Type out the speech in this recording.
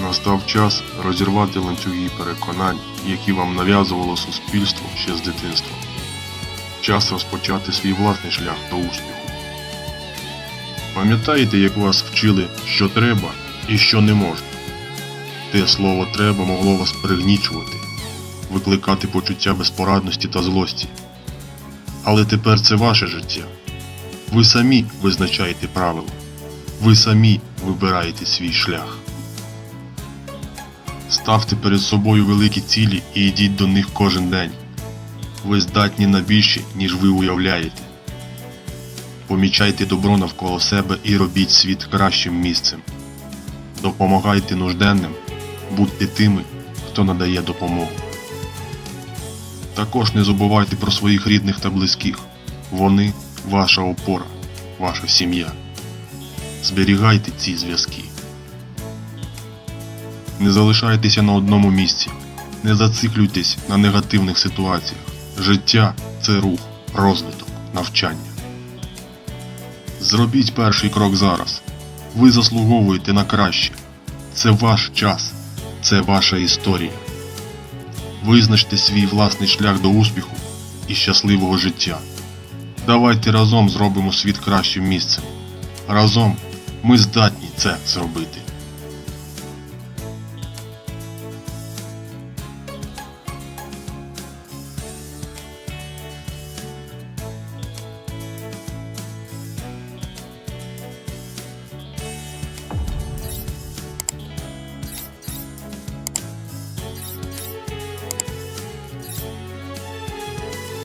Настав час розірвати ланцюги переконань, які вам нав'язувало суспільство ще з дитинства. Час розпочати свій власний шлях до успіху. Пам'ятаєте, як вас вчили, що треба і що не можна? Те слово треба могло вас пригнічувати, викликати почуття безпорадності та злості. Але тепер це ваше життя. Ви самі визначаєте правила. Ви самі вибираєте свій шлях. Ставте перед собою великі цілі і йдіть до них кожен день. Ви здатні на більше, ніж ви уявляєте. Помічайте добро навколо себе і робіть світ кращим місцем. Допомагайте нужденним, будьте тими, хто надає допомогу. Також не забувайте про своїх рідних та близьких. Вони ваша опора, ваша сім'я. Зберігайте ці зв'язки. Не залишайтеся на одному місці. Не зациклюйтесь на негативних ситуаціях. Життя це рух, розвиток, навчання. Зробіть перший крок зараз. Ви заслуговуєте на краще. Це ваш час, це ваша історія. Визначте свій власний шлях до успіху і щасливого життя. Давайте разом зробимо світ кращим місцем. Разом ми здатні це зробити.